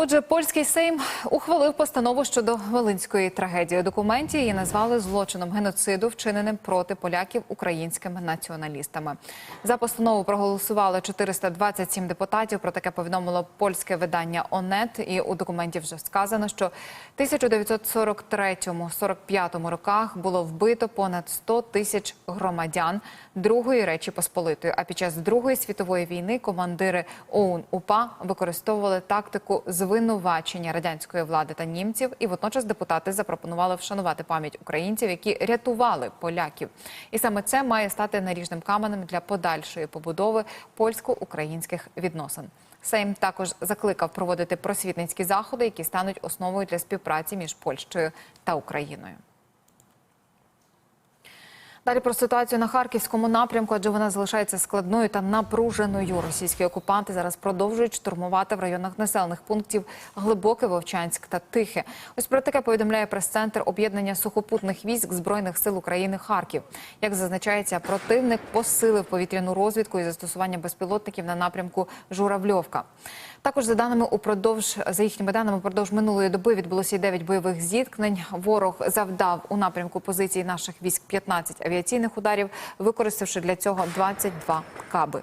Отже, польський сейм ухвалив постанову щодо волинської трагедії. У документі її назвали злочином геноциду, вчиненим проти поляків українськими націоналістами. За постанову проголосували 427 депутатів. Про таке повідомило польське видання ОНЕТ. І у документі вже сказано, що в 1943-45 роках було вбито понад 100 тисяч громадян Другої Речі Посполитої. А під час Другої світової війни командири ОУН УПА використовували тактику звинувачення радянської влади та німців. І водночас депутати запропонували вшанувати пам'ять українців, які рятували поляків. І саме це має стати наріжним каменем для подальшої побудови польсько-українських відносин. Сейм також закликав проводити просвітницькі заходи, які стануть основою для співпраці між Польщею та Україною. Далі про ситуацію на харківському напрямку, адже вона залишається складною та напруженою. Російські окупанти зараз продовжують штурмувати в районах населених пунктів Глибоке, Вовчанськ та Тихе. Ось про таке повідомляє прес-центр об'єднання сухопутних військ збройних сил України Харків. Як зазначається, противник посилив повітряну розвідку і застосування безпілотників на напрямку Журавльовка. Також за даними упродовж за їхніми даними, упродовж минулої доби відбулося й 9 бойових зіткнень. Ворог завдав у напрямку позицій наших військ 15 авіаційних ударів, використавши для цього 22 каби.